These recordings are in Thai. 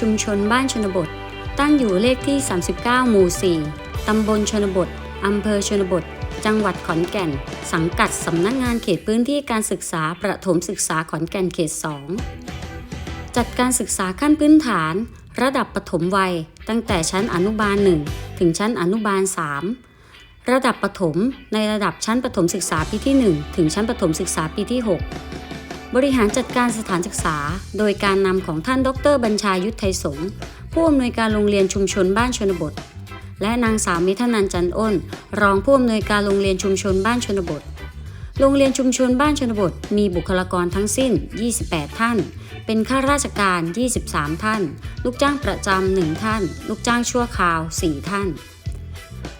ชุมชนบ้านชนบท ตั้งอยู่เลขที่ 39 หมู่ 4 ตำบลชนบท อำเภอชนบท จังหวัดขอนแก่น สังกัดสำนักงานเขตพื้นที่การศึกษาประถมศึกษาขอนแก่นเขต 2 จัดการศึกษาขั้นพื้นฐาน ระดับปฐมวัย ตั้งแต่ชั้นอนุบาล 1 ถึงชั้นอนุบาล 3ระดับประถมในระดับชั้นประถมศึกษาปีที่ 1 ถึงชั้นประถมศึกษาปีที่ 6 บริหารจัดการสถานศึกษา โดยการนำของท่านดร บัญชายุทธไทยสงฆ์ผู้อำนวยการโรงเรียนชุมชนบ้านชนบท และนางสาวมิถนันจันอ้น รองผู้อำนวยการโรงเรียนชุมชนบ้านชนบท โรงเรียนชุมชนบ้านชนบท มีบุคลากรทั้งสิ้น 28 ท่าน เป็นข้าราชการ 23 ท่าน ลูกจ้างประจำ 1 ท่าน ลูกจ้างชั่วคราว 4 ท่าน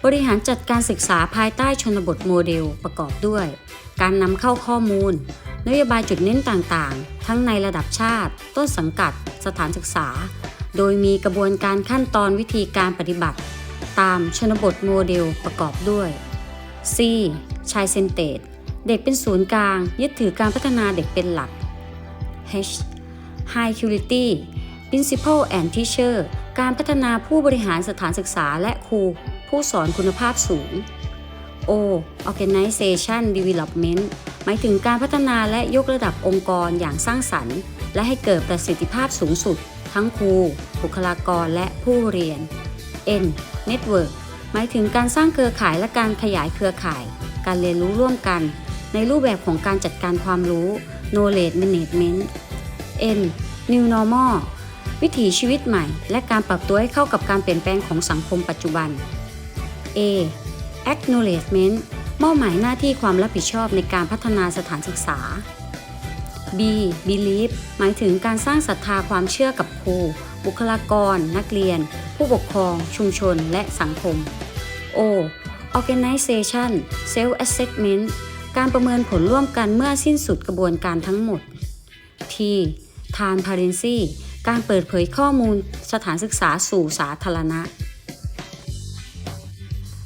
บริหารจัดการศึกษาภายใต้ชนบทโมเดลประกอบด้วย การนำเข้าข้อมูล นโยบายจุดเน้นต่างๆ ทั้งในระดับชาติ ต้นสังกัด สถานศึกษา โดยมีกระบวนการขั้นตอนวิธีการปฏิบัติ ตามชนบทโมเดลประกอบด้วย C ชายเซนเตดเด็กเป็นศูนย์กลาง ยึดถือการพัฒนาเด็กเป็นหลัก H High Quality Principal and Teacher การพัฒนาผู้บริหารสถานศึกษาและครู ผู้สอนคุณภาพสูง O Organization Development หมายถึงการพัฒนาและยกระดับองค์กรอย่างสร้างสรรค์ และให้เกิดประสิทธิภาพสูงสุด ทั้งครู บุคลากรและผู้เรียน N Network หมายถึงการสร้างเครือข่ายและการขยายเครือข่าย การเรียนรู้ร่วมกัน ในรูปแบบของการจัดการความรู้ Knowledge Management N New Normal วิถีชีวิตใหม่ และการปรับตัวให้เข้ากับการเปลี่ยนแปลงของสังคมปัจจุบัน A Acknowledgement มอบหมายหน้าที่ความรับผิดชอบในการพัฒนาสถานศึกษา B Belief หมายถึงการสร้างศรัทธาความเชื่อกับครู บุคลากร นักเรียน ผู้ปกครอง ชุมชน และสังคม O Organization Self Assessment การประเมินผลร่วมกันเมื่อสิ้นสุดกระบวนการทั้งหมด T Transparency การเปิดเผยข้อมูลสถานศึกษาสู่สาธารณะ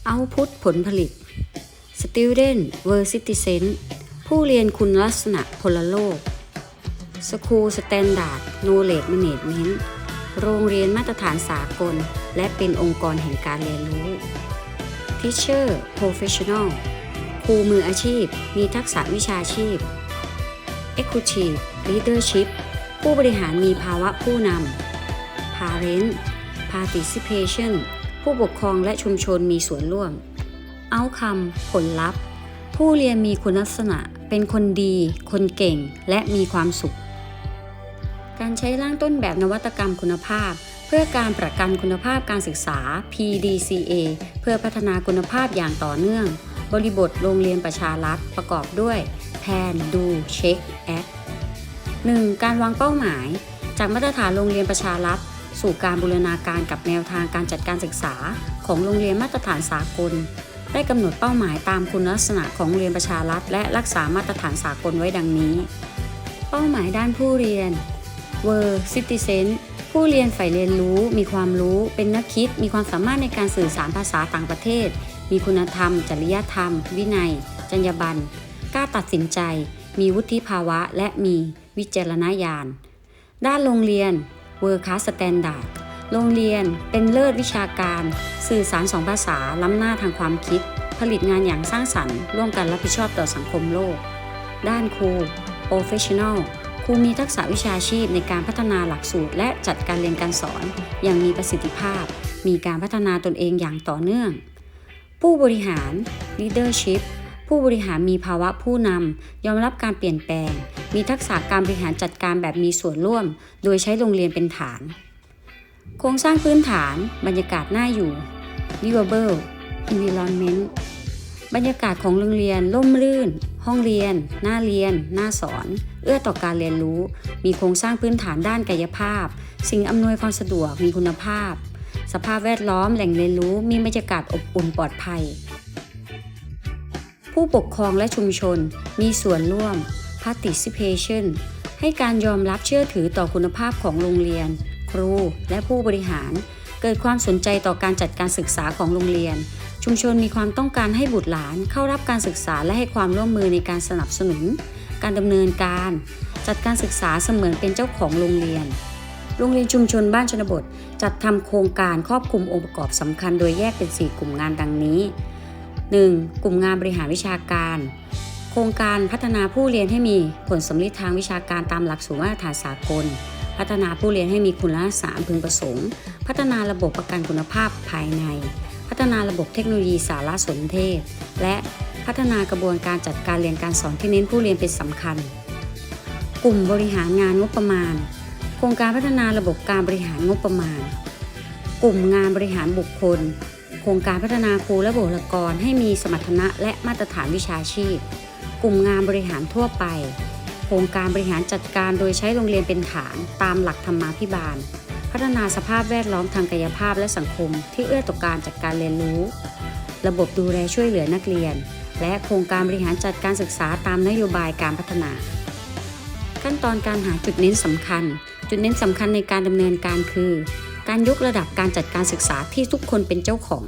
Output ผลผลิต Student World Citizen ผู้เรียนคุณลักษณะพลโลก School Standard Knowledge Management โรงเรียนมาตรฐานสากล และเป็นองค์กรแห่งการเรียนรู้ Teacher Professional ครูมืออาชีพ มีทักษะวิชาชีพ Executive Leadership ผู้บริหารมีภาวะผู้นำ Parent Participation ผู้ปกครองและชุมชนมีส่วนร่วม Outcome ผลลัพธ์ ผู้เรียนมีคุณลักษณะ เป็นคนดี คนเก่ง และมีความสุข การใช้ร่างต้นแบบนวัตกรรมคุณภาพ เพื่อการประกันคุณภาพการศึกษา PDCA เพื่อพัฒนาคุณภาพอย่างต่อเนื่อง บริบทโรงเรียนประชารัฐประกอบด้วยแพนดูเช็คแอค 1. การวางเป้าหมาย จากมาตรฐานโรงเรียนประชารัฐ สู่การบูรณาการกับแนวทางการจัดการศึกษา ของโรงเรียนมาตรฐานสากล ได้กำหนดเป้าหมายตามคุณลักษณะของเรียนประชารัฐ และรักษามาตรฐานสากลไว้ดังนี้ เป้าหมายด้านผู้เรียน w o r Citizen ผู้เรียนใฝ่เรียนรู้ มีความรู้ เป็นนักคิด มีความสามารถในการสื่อสารภาษาต่างประเทศ มีคุณธรรม จริยธรรม วินัย จรรยาบรรณกล้าตัดสินใจ มีวุฒิภาวะ และมีวิจารณญาณ ด้านโรงเรียน World Class Standard โรงเรียนเป็นเลิศวิชาการ สื่อสารสองภาษา ล้ำหน้าทางความคิด ผลิตงานอย่างสร้างสรรค์ ร่วมกันรับผิดชอบต่อสังคมโลก ด้านครู Professional ครูมีทักษะวิชาชีพในการพัฒนาหลักสูตร และจัดการเรียนการสอน อย่างมีประสิทธิภาพ มีการพัฒนาตนเองอย่างต่อเนื่อง ผู้บริหาร leadership ผู้บริหารมีภาวะผู้นำ ยอมรับการเปลี่ยนแปลง มีทักษะการบริหารจัดการแบบมีส่วนร่วม โดยใช้โรงเรียนเป็นฐาน โครงสร้างพื้นฐาน บรรยากาศน่าอยู่ livable environment บรรยากาศของโรงเรียนร่มรื่น ห้องเรียน หน้าเรียน หน้าสอน เอื้อต่อการเรียนรู้ มีโครงสร้างพื้นฐานด้านกายภาพ สิ่งอำนวยความสะดวกมีคุณภาพ สภาพแวดล้อมแหล่งเรียนรู้ มีบรรยากาศอบอุ่นปลอดภัย ผู้ปกครองและชุมชน มีส่วนร่วม participation ให้การยอมรับเชื่อถือต่อคุณภาพของโรงเรียน ครูและผู้บริหาร เกิดความสนใจต่อการจัดการศึกษาของโรงเรียน ชุมชนมีความต้องการให้บุตรหลานเข้ารับการศึกษาและให้ความร่วมมือในการสนับสนุน การดำเนินการ จัดการศึกษาเสมือนเป็นเจ้าของโรงเรียน โรงเรียนชุมชนบ้านชนบท จัดทำโครงการครอบคลุมองค์ประกอบสำคัญ โดยแยกเป็น 4 กลุ่มงานดังนี้ 1. กลุ่มงานบริหารวิชาการ โครงการพัฒนาผู้เรียนให้มีผลสำลิดทางวิชาการตามหลักสูตรมาตรฐานสากล พัฒนาผู้เรียนให้มีคุณลักษณะพึงประสงค์ พัฒนาระบบประกันคุณภาพภายใน พัฒนาระบบเทคโนโลยีสารสนเทศ และพัฒนากระบวนการจัดการเรียนการสอนที่เน้นผู้เรียนเป็นสำคัญ กลุ่มบริหารงานงบประมาณ โครงการพัฒนาระบบการบริหารงบประมาณ กลุ่มงานบริหารบุคคล โครงการพัฒนาครูและบุคลากรให้มีสมรรถนะและมาตรฐานวิชาชีพ กลุ่มงานบริหารทั่วไป โครงการบริหารจัดการโดยใช้โรงเรียนเป็นฐานตามหลักธรรมาภิบาล พัฒนาสภาพแวดล้อมทางกายภาพและสังคม ที่เอื้อต่อการจัดการเรียนรู้ ระบบดูแลช่วยเหลือนักเรียน และโครงการบริหารจัดการศึกษาตามนโยบายการพัฒนา ขั้นตอนการหาจุดเน้นสำคัญ จุดเน้นสำคัญในการดำเนินการคือ การยกระดับการจัดการศึกษาที่ทุกคนเป็นเจ้าของ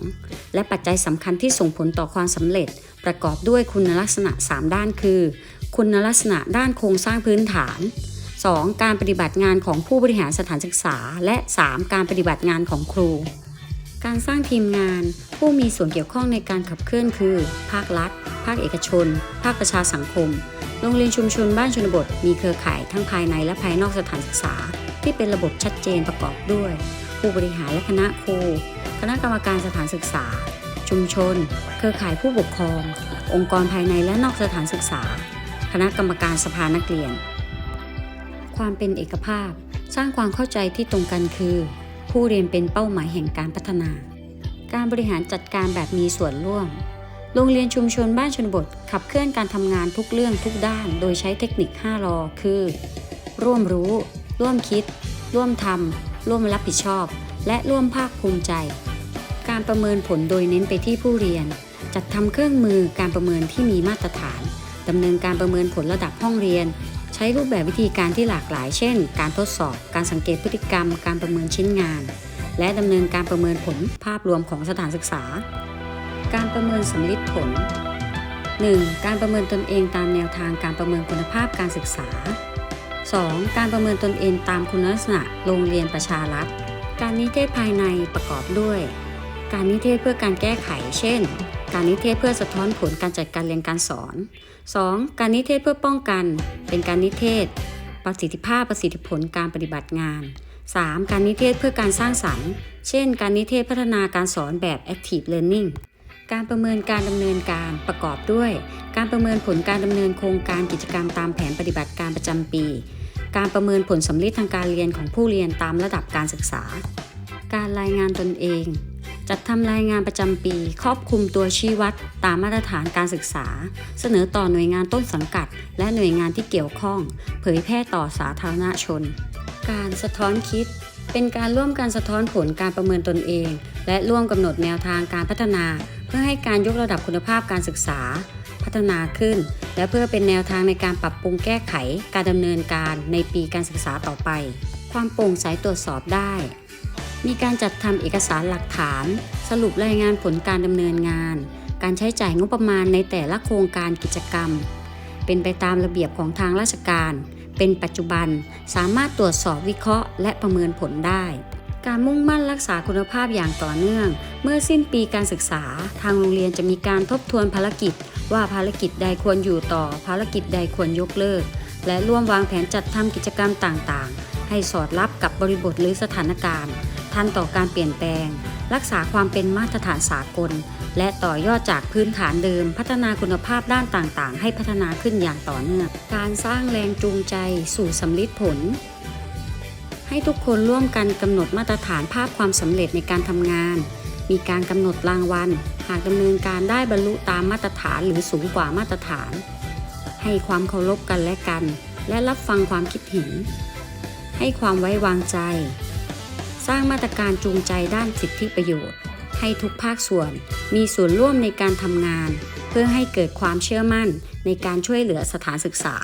และปัจจัยสำคัญที่ส่งผลต่อความสำเร็จ ประกอบด้วยคุณลักษณะ 3 ด้านคือ คุณลักษณะด้านโครงสร้างพื้นฐาน 2. การปฏิบัติงานของผู้บริหารสถานศึกษา และ 3. การปฏิบัติงานของครู การสร้างทีมงาน ผู้มีส่วนเกี่ยวข้องในการขับเคลื่อนคือ ภาครัฐ ภาคเอกชน ภาคประชาสังคม โรงเรียนชุมชนบ้านชนบท มีเครือข่ายทั้งภายในและภายนอกสถานศึกษา ที่เป็นระบบชัดเจนประกอบด้วย ผู้บริหารและคณะครู คณะกรรมการสถานศึกษา ชุมชน เครือข่ายผู้ปกครอง องค์กรภายในและนอกสถานศึกษา คณะกรรมการสภานักเรียน ความเป็นเอกภาพสร้างความเข้าใจที่ตรงกันคือ ผู้เรียนเป็นเป้าหมายแห่งการพัฒนา การบริหารจัดการแบบมีส่วนร่วม โรงเรียนชุมชนบ้านชนบท ขับเคลื่อนการทำงานทุกเรื่องทุกด้าน โดยใช้เทคนิค 5 รอ คือ ร่วมรู้ ร่วมคิด ร่วมทำร่วมรับผิดชอบ และร่วมภาคภูมิใจ การประเมินผลโดยเน้นไปที่ผู้เรียน จัดทำเครื่องมือการประเมินที่มีมาตรฐาน ดำเนินการประเมินผลระดับห้องเรียน ใช้รูปแบบวิธีการที่หลากหลาย เช่น การทดสอบ การสังเกตพฤติกรรม การประเมินชิ้นงาน และดำเนินการประเมินผลภาพรวมของสถานศึกษา การประเมินสำลิดผล 1. การประเมินตนเองตามแนวทางการประเมินคุณภาพการศึกษา 2. การประเมินตนเองตามคุณลักษณะโรงเรียนประชารัฐ การนิเทศภายในประกอบด้วย การนิเทศเพื่อการแก้ไข เช่น การนิเทศเพื่อสะท้อนผลการจัดการเรียนการสอน 2. การนิเทศเพื่อป้องกัน เป็นการนิเทศ ประสิทธิภาพประสิทธิผลการปฏิบัติงาน 3. การนิเทศเพื่อการสร้างสรรค์ เช่น การนิเทศพัฒนาการสอนแบบ active learning การประเมินการดำเนินการประกอบด้วย การประเมินผลการดำเนินโครงการกิจกรรมตามแผนปฏิบัติการประจำปี การประเมินผลสำลิดทางการเรียนของผู้เรียนตามระดับการศึกษา การรายงานตนเอง จัดทำรายงานประจำปี ครอบคลุมตัวชี้วัดตามมาตรฐานการศึกษา เสนอต่อหน่วยงานต้นสังกัด และหน่วยงานที่เกี่ยวข้อง เผยแพร่ต่อสาธารณชน การสะท้อนคิด เป็นการร่วมกันสะท้อนผลการประเมินตนเอง และร่วมกำหนดแนวทางการพัฒนา เพื่อให้การยกระดับคุณภาพการศึกษา พัฒนาขึ้น และเพื่อเป็นแนวทางในการปรับปรุงแก้ไข การดำเนินการในปีการศึกษาต่อไป ความโปร่งใสตรวจสอบได้ มีการจัดทำเอกสารหลักฐาน สรุปรายงานผลการดำเนินงาน การใช้จ่ายงบประมาณในแต่ละโครงการกิจกรรม เป็นไปตามระเบียบของทางราชการ เป็นปัจจุบันสามารถตรวจสอบวิเคราะห์และประเมินผลได้ การมุ่งมั่นรักษาคุณภาพอย่างต่อเนื่อง เมื่อสิ้นปีการศึกษา ทางโรงเรียนจะมีการทบทวนภารกิจ ว่าภารกิจใดควรอยู่ต่อ ภารกิจใดควรยกเลิก และร่วมวางแผนจัดทำกิจกรรมต่างๆ ให้สอดรับกับบริบทหรือสถานการณ์ ทันต่อการเปลี่ยนแปลง รักษาความเป็นมาตรฐานสากล และต่อยอดจากพื้นฐานเดิม พัฒนาคุณภาพด้านต่างๆ ให้พัฒนาขึ้นอย่างต่อเนื่อง การสร้างแรงจูงใจสู่สำลิดผล ให้ทุกคนร่วมกันกำหนดมาตรฐานภาพความสำเร็จในการทำงาน มีการกำหนดรางวัล หากดำเนินการได้บรรลุตามมาตรฐานหรือสูงกว่ามาตรฐาน ให้ความเคารพกันและกัน และรับฟังความคิดเห็น ให้ความไว้วางใจ สร้างมาตรการจูงใจด้านสิทธิประโยชน์ ให้ทุกภาคส่วนมีส่วนร่วมในการทำงาน เพื่อให้เกิดความเชื่อมั่นในการช่วยเหลือสถานศึกษา